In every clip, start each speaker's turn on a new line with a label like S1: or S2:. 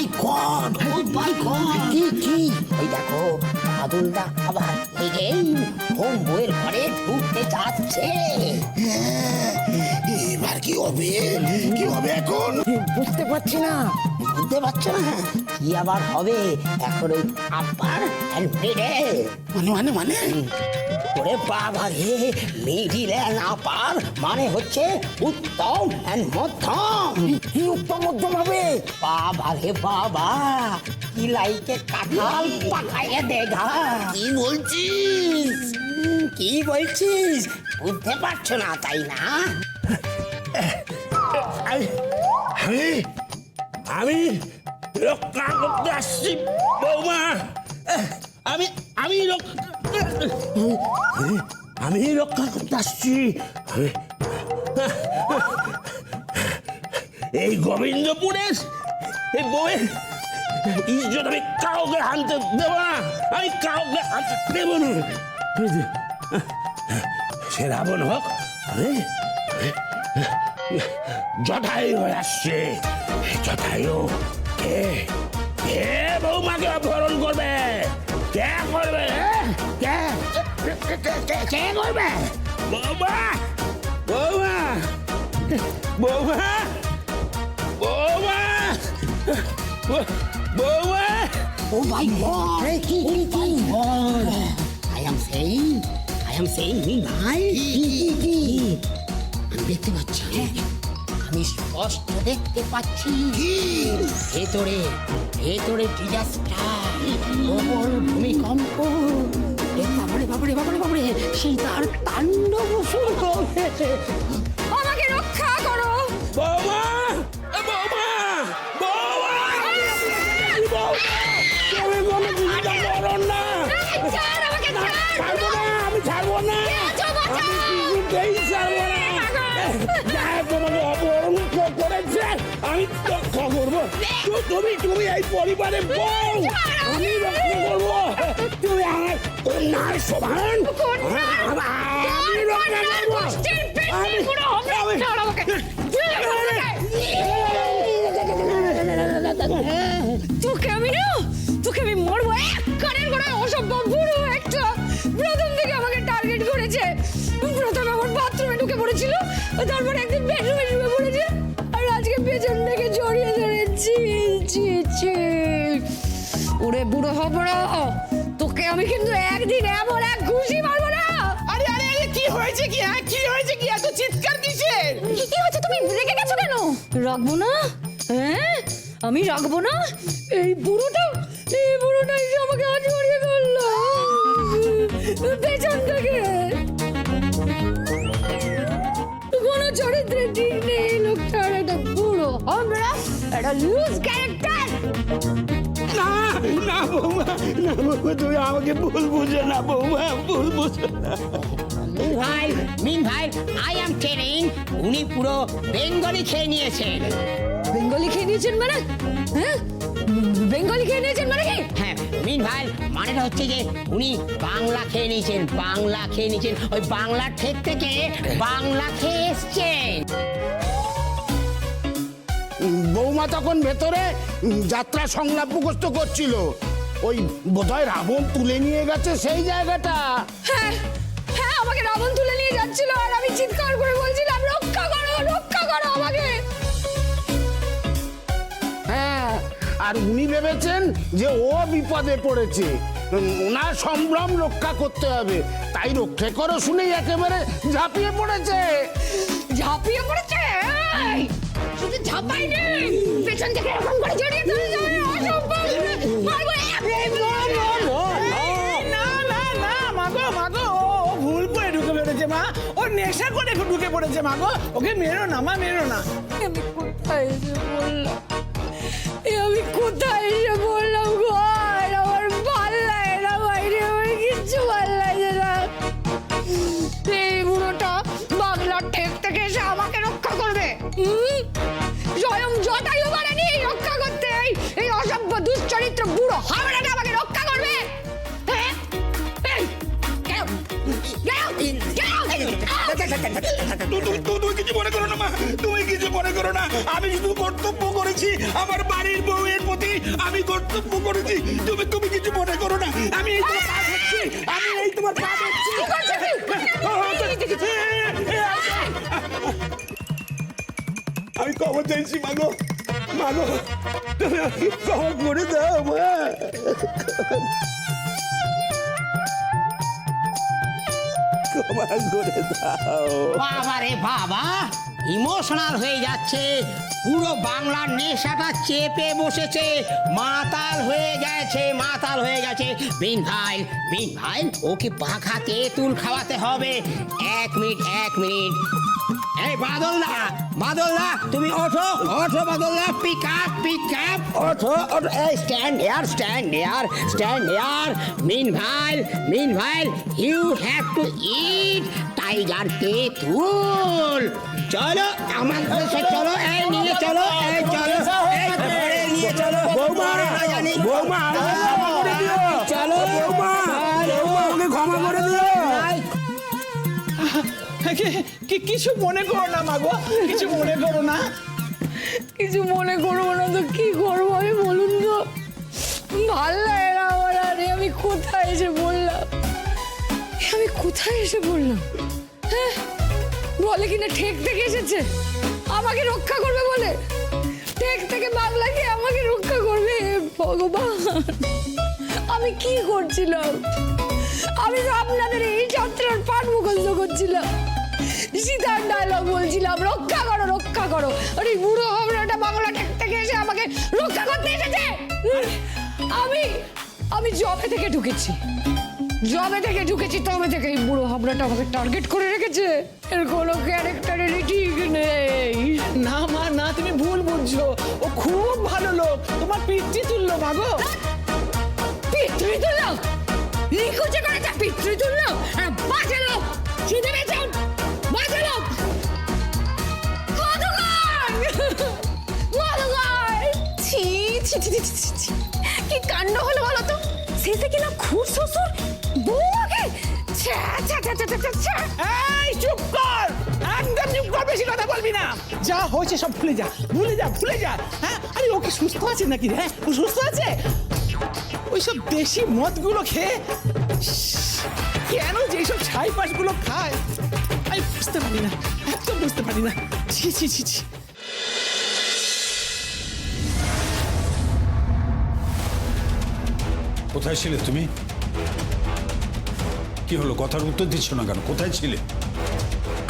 S1: মাই god ও মাই god
S2: কি কি? ওই দেখো বাদলদা আবার লেগেই হোম বইয়ের ঘরে ঢুকতে যাচ্ছে
S1: এবার কি হবে? কি হবে এখন?
S2: বুঝতে পারছি না। বুঝতে পারছ না? কি আবার হবে? এখন ওই আপার অ্যান্ড
S1: মানে মানে মানে?
S2: ওরে বাবা রে মিডিল অ্যান্ড আপার মানে হচ্ছে উত্তম অ্যান্ড মধ্যম। কি উত্তম মধ্যম হবে? বাবা রে বাবা কি লাইকে কাঁঠাল পাকাইয়ে দেখা
S1: কি বলছিস?
S2: কি বলছিস? বুঝতে পারছ না তাই না?
S3: আমি আমি রক্ষা করতে আসছি বৌমা। আমি আমি রক্ষা আমি রক্ষা করতে আসছি। এই গোবিন্দপুরের এই বউয়ের ইজ্জত আমি কাউকে হানতে দেবো না। আমি কাউকে হানতে দেবো না। সে রাবণ হোক জটায়ু হয়ে আসছে। জটায়ু কে কে বৌমাকে অপহরণ করবে। কে করবে হ্যাঁ? কে কে- করবে বৌমা বৌমা বৌমা বৌমা বৌমা
S2: ও মাই গড কি কি I am saying I am saying me ভাই কি কি আমি দেখতে পাচ্ছি আমি স্পষ্ট দেখতে পাচ্ছি ভেতরে ভেতরে ডিজাস্টার ভূমিকম্প। এ বাবারে বাবারে বাবারে সেই তার তাণ্ডব শুরু হয়েছে
S3: তুমি তুমি এই বউ। আমি রক্ষা করব। তুমি আমার নার সমান। আমি রক্ষা করব।
S4: তোকে আমি না তোকে আমি মরবো এক কানের গোড়ায় অসম্ভব বুড়ো একটা। প্রথম থেকে আমাকে টার্গেট করেছে। প্রথমে আমার বাথরুমে ঢুকে পড়েছিল তারপরে একদিন বেডরুমে ওরে বুড়ো হব না। তোকে আমি কিন্তু একদিন এমন এক ঘুষি মারবো না।
S5: আরে আরে আরে কি হয়েছে কি? হ্যাঁ কি হয়েছে কি? এত চিৎকার কিসের?
S4: কি হচ্ছে তুমি রেগে গেছো কেন? রাখব না? হ্যাঁ? আমি রাখব না? এই বুড়োটা এই বুড়োটা এসে আমাকে আজ মরিয়ে করল পেছন থেকে। কোনো চরিত্রে ঠিক নেই লোকটার। একটা বুড়ো আমরা একটা লুজ ক্যারেক্টার
S3: না বৌমা না বৌমা তুমি আমাকে ভুল বুঝো না বৌমা ভুল বুঝো না।
S2: ভাই মিন ভাই আই এম টেলিং উনি পুরো বেঙ্গলি খেয়ে নিয়েছেন।
S4: বেঙ্গলি খেয়ে নিয়েছেন মানে? হ্যাঁ? বেঙ্গলি খেয়ে নিয়েছেন মানে কি?
S2: হ্যাঁ মিন ভাই মানেটা হচ্ছে যে উনি বাংলা খেয়ে নিয়েছেন বাংলা খেয়ে নিয়েছেন। ওই বাংলার ঠেক থেকে বাংলা খেয়ে এসছেন।
S3: বৌমা তখন ভেতরে যাত্রা সংলাপ মুখস্থ করছিল। ওই বোধহয় রাবণ তুলে নিয়ে গেছে সেই জায়গাটা।
S4: হ্যাঁ হ্যাঁ আমাকে রাবণ তুলে নিয়ে যাচ্ছিল আর আমি চিৎকার করে বলছিলাম রক্ষা করো রক্ষা করো আমাকে!
S3: হ্যাঁ আর উনি ভেবেছেন যে ও বিপদে পড়েছে। ওনার সম্ভ্রম রক্ষা করতে হবে। তাই রক্ষে করো শুনেই একেবারে ঝাঁপিয়ে পড়েছে।
S4: ঝাঁপিয়ে পড়েছে? এই! শুধু ঝাঁপাই নেই পেছন থেকে এরকম করে জড়িয়ে ধরে যাবে অসম্ভব! মারবো
S5: না না না মাগো মাগো ও ও ভুল করে ঢুকে পড়েছে মা। ও নেশা করে ঢুকে পড়েছে মাগো ওকে মেরো না মা মেরো না।
S4: আমি কোথায় এসে বললাম আমি কোথায় এসে বললাম
S6: তুমি কিছু মনে করো না মা তুমি কিছু মনে করো না আমি শুধু কর্তব্য করেছি আমার বাড়ির বউয়ের প্রতি
S3: আমি কর্তব্য করেছি তুমি তুমি কিছু মনে করো না আমি এই তোমার পা ধরছি আমি এই তোমার পা ধরছি আমি ক্ষমা চাইছি মাগো মাগো তুমি আমাকে ক্ষমা করে দাও মা ক্ষমা করে দাও।
S2: বাবা রে বাবা, ইমোশনাল হয়ে যাচ্ছে। পুরো বাংলার নেশাটা চেপে বসেছে। মাতাল হয়ে গেছে, মাতাল হয়ে গেছে। বিন ভাই বিন ভাই, ওকে পাখা তেঁতুল খাওয়াতে হবে। এক মিনিট এক মিনিট। এই বাদলদা বাদলদা তুমি ওঠো ওঠো বাদলদা পিক আপ পিক আপ ওঠো ওঠো এই stand here stand here stand here mean ভাই মিন ভাই you have to eat tiger তেঁতুল চলো আমার সাথে চলো এই নিয়ে চলো এই চলো এই নিয়ে চলো
S3: বৌমা বৌমা
S5: কি- কিছু মনে করো না মাগো কিছু মনে করো না।
S4: কিছু মনে করব না তো কি করব আমি বলুন তো? ভালো লাগে না আমার আরে আমি কোথায় এসে বললাম আমি কোথায় এসে বললাম হ্যাঁ? বলে কিনা ঠেক থেকে এসেছে? আমাকে রক্ষা করবে বলে? ঠেক থেকে বাংলা কি আমাকে রক্ষা করবে? হে ভগবান, আমি কি করছিলাম? আমি তো আপনাদের এই যাত্রার পাঠ মুখস্থ করছিলাম। সীতার ডায়লগ বলছিলাম রক্ষা করো রক্ষা করো। আরে বুড়ো হাবড়াটা বাংলা টেক থেকে এসে আমাকে রক্ষা করতে এসেছে! আমি আমি জবে থেকে ঢুকেছি। জবে থেকে ঢুকেছি তবে থেকে এই বুড়ো হাবড়াটা আমাকে টার্গেট করে রেখেছে। এর কোনো ক্যারেক্টারেরই ঠিক নেই।
S5: না মা না তুমি ভুল বুঝছ। ও খুব ভালো লোক। তোমার পিতৃ তুল্য মাগো
S4: লিখুচে করেছে পিতৃ তুল্য বাজে লোক খিদে পেয়েছে বাজে লোক। কি কাণ্ড হলো বলো তো? শেষে কিনা খুব শ্বশুর?
S5: এই, চুপ কর! একদম চুপ কর, বেশি কথা বলবি না। যা হয়েছে সব ভুলে যা ভুলে যা ভুলে যা। হ্যাঁ? আরে, ও কি সুস্থ আছে নাকি হ্যাঁ? ও সুস্থ আছে? ওইসব দেশি মদগুলো খেয়ে কেন যে এইসব ছাই পাশগুলো খায়? আমি বুঝতে পারি না একদম বুঝতে পারি না। ছি ছি ছি ছি।
S6: কোথায় ছিলে তুমি? কি হলো কথার উত্তর দিচ্ছ না কেন? কোথায় ছিলে?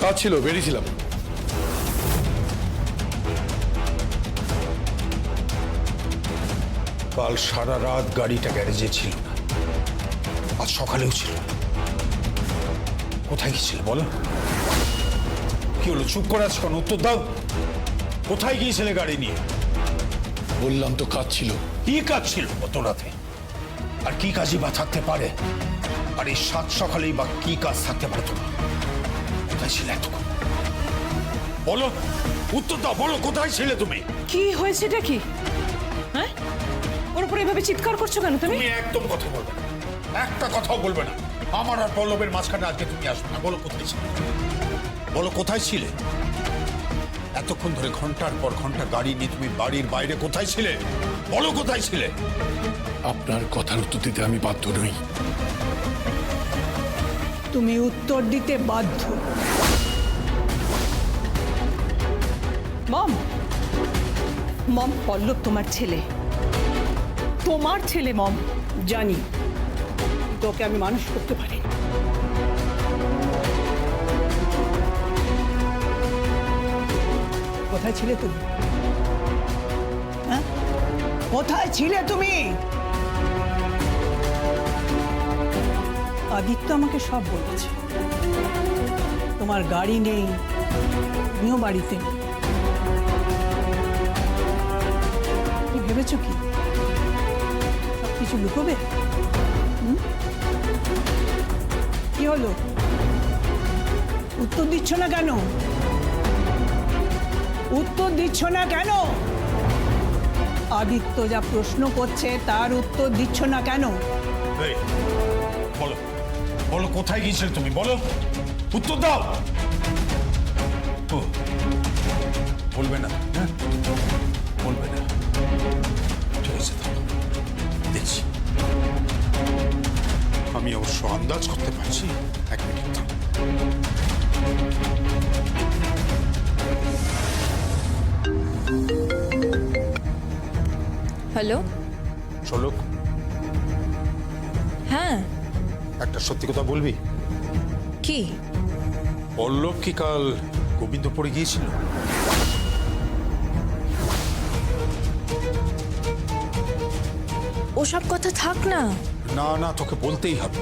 S7: কাজ ছিল বেরিয়েছিলাম।
S6: কাল সারা রাত গাড়িটা গ্যারেজে ছিল না। আজ সকালেও ছিল কোথায় গিয়েছিলে বলো? কি হলো? চুপ করে আছো কেন? উত্তর দাও। কোথায় গিয়েছিলে গাড়ি নিয়ে?
S7: বললাম তো কাজ ছিল।
S6: কি কাজ ছিল অত রাতে? আর কি কাজই বা থাকতে পারে? আর এই সাত সকালেই বা কি কাজ থাকতে পারে তোমার? কোথায় ছিলে এতক্ষণ? বলো। উত্তর দাও। বলো কোথায় ছিলে তুমি?
S8: কি হয়েছেটা কি? উপরে এভাবে চিৎকার করছ কেন তুমি?
S6: তুমি একদম কথা বলবে না। একটা কথাও বলবে না। আমার আর পল্লবের মাঝখানে আজকে তুমি আসবে না। বলো কোথায় ছিলে? বলো কোথায় ছিলে? এতক্ষণ ধরে ঘণ্টার পর ঘণ্টা গাড়ি নিয়ে তুমি বাড়ির বাইরে কোথায় ছিলে? বলো কোথায় ছিলে?
S7: আপনার কথার উত্তর দিতে আমি বাধ্য নই।
S8: তুমি উত্তর দিতে বাধ্য। মম! মম পল্লব তোমার ছেলে। তোমার ছেলে, মম। জানি, তোকে আমি মানুষ করতে পারি। কোথায় ছিলে তুমি? হ্যাঁ? কোথায় ছিলে তুমি? আদিত্য আমাকে সব বলেছে। তোমার গাড়ি নেই তুমিও বাড়িতে ভেবেছো কি? কিছু লুকোবে? কি হলো? উত্তর দিচ্ছ না কেন? উত্তর দিচ্ছ না কেন? আদিত্য যা প্রশ্ন করছে, তার উত্তর দিচ্ছ না কেন?
S6: বলো। বলো, কোথায় গিয়েছিলে তুমি? বলো। উত্তর দাও। বলবে না হ্যাঁ? আন্দাজ করতে পারছি। এক মিনিট।
S9: হ্যালো?
S6: শোলক।
S9: হ্যাঁ।
S6: একটা সত্যি কথা বলবি?
S9: কি?
S6: পল্লব কি কাল গোবিন্দপুরে গিয়েছিল?
S9: ওসব কথা থাক না।
S6: না না তোকে বলতেই হবে।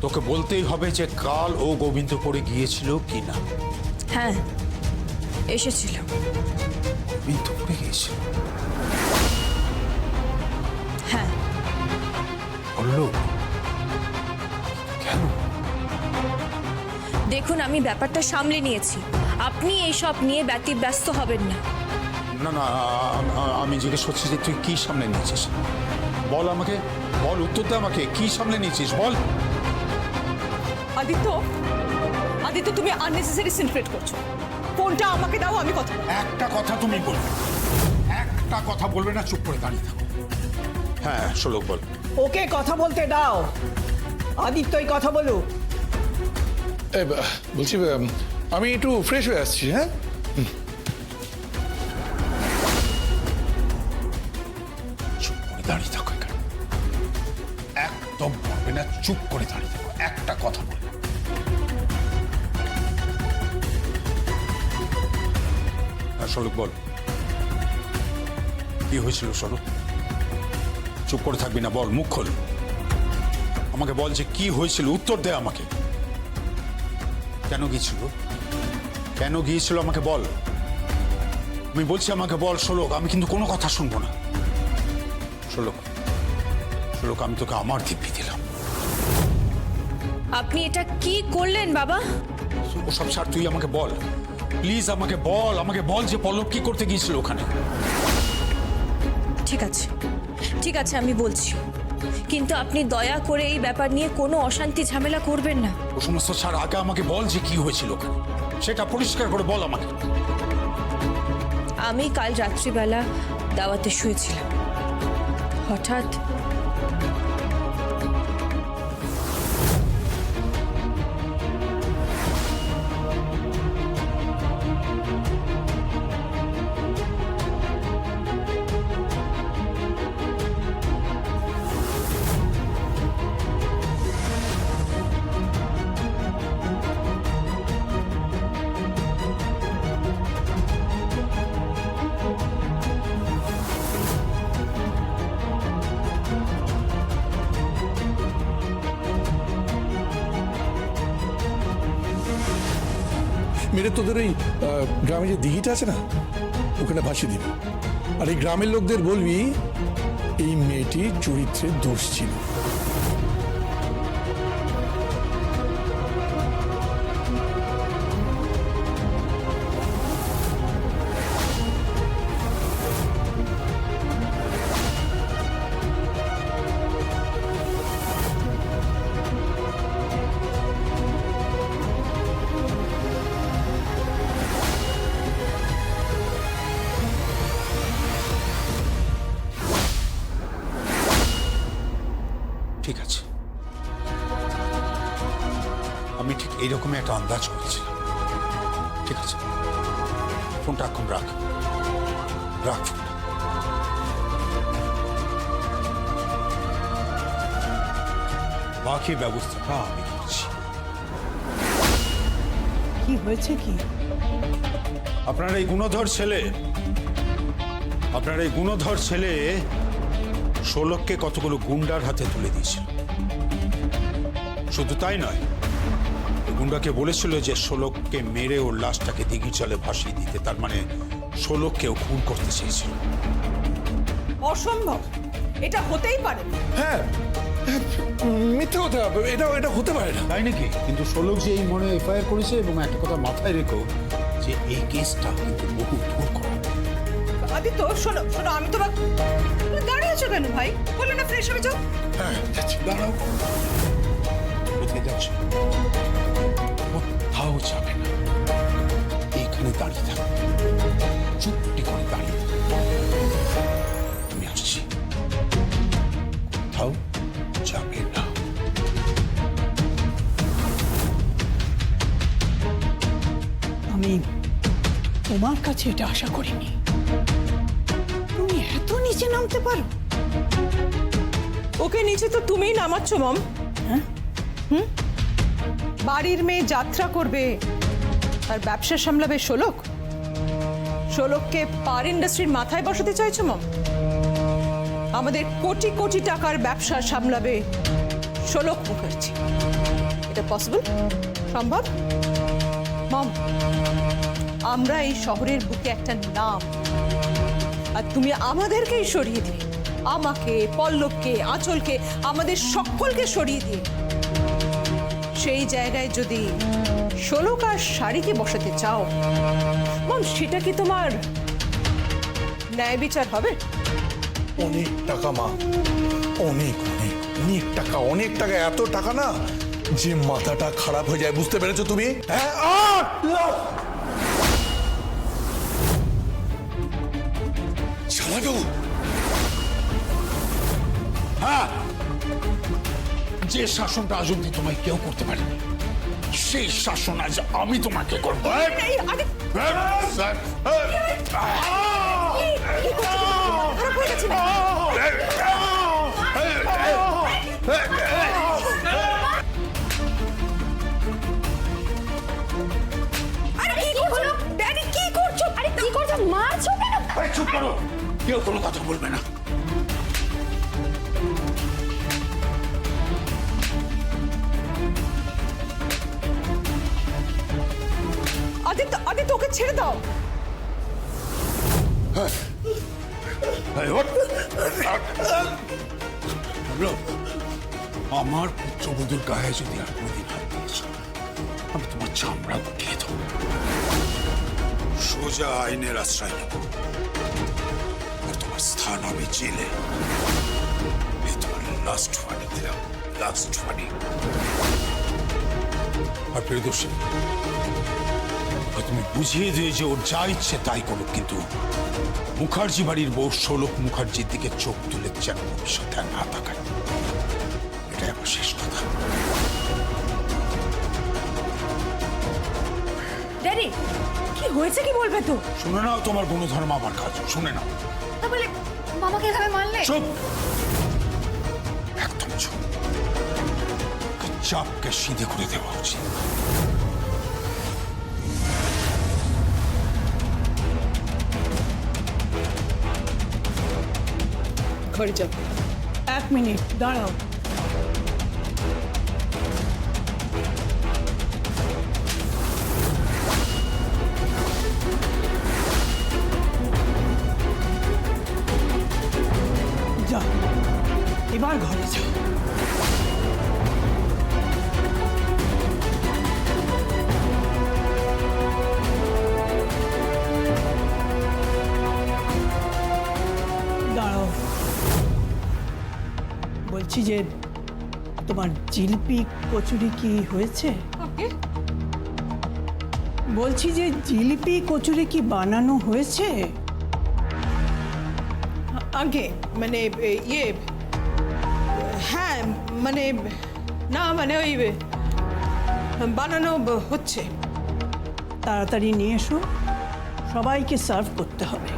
S6: তোকে বলতেই হবে যে কাল ও গোবিন্দ গোবিন্দপুরে গিয়েছিল কি না
S9: হ্যাঁ এসেছিল।
S6: গোবিন্দপুরে গিয়েছিল?
S9: হ্যাঁ।
S6: পল্লব কেন?
S9: দেখুন আমি ব্যাপারটা সামলে নিয়েছি। আপনি এইসব নিয়ে ব্যতিব্যস্ত হবেন না।
S6: না না আমি জিজ্ঞেস করছি যে তুই কি সামনে নিয়েছিস? বল আমাকে। বল উত্তর দে আমাকে। কি সামনে নিয়েছিস? বল।
S10: আদিত্য আদিত্য তুমি আননেসেসারি সিনক্রেট করছ। ফোনটা আমাকে দাও আমি কথা
S6: একটা কথা তুমি বলবে। একটা কথা বলবে না চুপ করে দাঁড়িয়ে থাকো। হ্যাঁ শোলক বল।
S10: ওকে কথা বলতে দাও। আদিত্যই কথা বলুক।
S7: বলছি আমি একটু ফ্রেশ হয়ে আসছি হ্যাঁ?
S6: চুপ করে দাঁড়িয়ে থাকো। একটা কথা বলবে না। হ্যাঁ বল। কি হয়েছিল শোলক চুপ করে থাকবি না, বল, মুখ খোল। আমাকে বল যে কি হয়েছিল, উত্তর দে আমাকে। কেন গিয়েছিল? কেন গিয়েছিল আমাকে বল। আমি বলছি আমাকে বল শোলক আমি কিন্তু কোনো কথা শুনব না। শোলক শোলক আমি তোকে আমার দিব্যি
S9: আপনি এটা কি করলেন বাবা?
S6: ও সব ছাড় তুই আমাকে বল। প্লিজ আমাকে বল আমাকে বল যে পল্লব কি করতে গিয়েছিল ওখানে।
S9: ঠিক আছে ঠিক আছে আমি বলছি। কিন্তু আপনি দয়া করে এই ব্যাপার নিয়ে কোনো অশান্তি ঝামেলা করবেন না।
S6: ও সমস্ত ছাড় আগে আমাকে বল যে কি হয়েছিল ওখানে। সেটা পরিষ্কার করে বল আমাকে।
S9: আমি কাল রাত্রিবেলা দাওয়াতে শুয়েছিলাম। হঠাৎ
S7: মেরে তোদের ওই গ্রামে যে দিঘিটা আছে না, ওখানে ভাসিয়ে দিবি। আর এই গ্রামের লোকদের বলবি, এই মেয়েটি চরিত্রে দোষ ছিল।
S6: এইরকমই একটা আন্দাজ করেছিলাম ঠিক আছে? ফোনটা এখন রাখ। রাখ বাকি ব্যবস্থাটা আমি করছি
S10: কি হয়েছে কি?
S6: আপনার এই গুণধর ছেলে আপনার এই গুণধর ছেলে ষোলককে কতগুলো গুন্ডার হাতে তুলে দিয়েছিল? শুধু তাই নয় গুন্ডাকে বলেছিল যে ষোলককে মেরে ওর লাশটাকে দিঘি চলে ভাসিয়ে দিতে। তার মানে ষোলককেও খুন করতে চেয়েছিল।
S10: অসম্ভব। এটা হতেই পারে না।
S7: হ্যাঁ হ্যাঁ, মিথ্যে কথা এটা এটা হতে পারে না।
S6: তাই নাকি? কিন্তু ষোলক যে এই মনে এফআইআর করেছে এবং একটা কথা মাথায় রেখো যে এই কেসটা কিন্তু বহু দূর করা।
S10: আদিত্য শোনো শোনো আমি তোমার তুমি দাঁড়িয়ে আছো কেন ভাই? বলো না ফ্রেশ হয়ে যাও।
S7: হ্যাঁ যাচ্ছি।
S6: দাঁড়াও। কোথায় যাচ্ছ? যাবে না। এইখানে দাঁড়িয়ে থাক। চুপটি করে দাঁড়িয়ে আমি আসছি। কোথাও যাবে না।
S8: আমি তোমার কাছে এটা আশা করিনি। তুমি এত নিচে নামতে পারো।
S10: ওকে নিচে তো তুমিই নামাচ্ছ মম। বাড়ির মেয়ে যাত্রা করবে। আর ব্যবসা সামলাবে শোলক। শোলককে পার ইন্ডাস্ট্রির মাথায় বসাতে চাইছো, মম? আমাদের কোটি কোটি টাকার ব্যবসা সামলাবে শোলক মুখার্জি। এটা পসিবল সম্ভব? মম, আমরা এই শহরের বুকে একটা নাম। আর তুমি আমাদেরকেই সরিয়ে দিয়ে আমাকে, পল্লবকে, আঁচলকে, আমাদের সকলকে সরিয়ে দিয়ে সেই জায়গায় যদি ষোলক আর শাড়িকে বসাতে চাও মম সেটা কি তোমার ন্যায় বিচার হবে?
S7: অনেক টাকা, মা। অনেক অনেক অনেক টাকা অনেক টাকা, এত টাকা না যে মাথাটা খারাপ হয়ে যায়, বুঝতে পেরেছ তুমি? হ্যাঁ
S6: হ্যাঁ যে শাসনটা আজ অব্দি তোমায় কেউ করতে পারেনি সেই শাসন আজ আমি তোমাকে করব।
S10: এই, আরে
S6: স্যার।
S10: খারাপ গেছে। না?
S4: আরে কি হলো ড্যাডি কি করছ? করছ? মারছো কেন?
S6: চুপ করো। কেউ কোনো কথা বলবে না।
S10: ছেড়ে দাও।
S6: আমার পুত্রবধূর গায়ে যদি আর কোনোদিন হাত দিয়েছ আমি তোমার চামড়া উঠিয়ে দেবো। সোজা আইনের আশ্রয় নেব। আর তোমার স্থান হবে জেলে। লাস্ট ওয়ার্নিং দিলাম। লাস্ট ওয়ার্নিং আর প্রিয়দর্শী তুমি বুঝিয়ে দিয়ে যে ওর যা ইচ্ছে তাই করুক কিন্তু মুখার্জি বাড়ির বউ ষোলক মুখার্জির দিকে চোখ তুলে যেন ভবিষ্যতে না তাকায়। এটাই আমার শেষ কথা।
S4: ড্যাডি কি হয়েছে কি বলবে তো?
S6: শুনে নাও তোমার গুণধর্ম আমার কাজ শুনে নাও।
S4: তাহলে মামাকে এভাবে মারলে?
S6: চুপ! একদম চুপ। চাপকে সিধে করে দেওয়া উচিত।
S8: ঘরে যাও এক মিনিট দাঁড়াও বলছি যে তোমার জিলিপি কচুরি কি হয়েছে? বলছি যে জিলিপি কচুরি কি বানানো হয়েছে?
S10: আগে মানে ইয়ে হ্যাঁ মানে না মানে ওই বানানো হচ্ছে।
S8: তাড়াতাড়ি নিয়ে এসো। সবাইকে সার্ভ করতে হবে।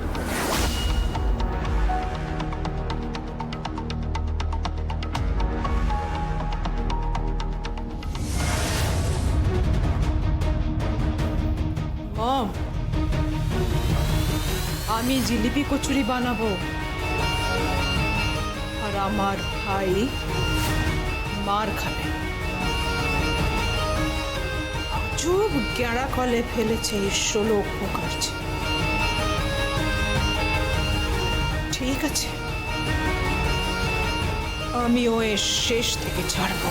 S10: আমি জিলিপি কচুরি বানাবো। আর আমার ভাই মার খাবে। চুপ গেঁড়া কলে ফেলেছে ষোলো মুখার্জি ঠিক আছে। আমি এর শেষ থেকে ছাড়বো।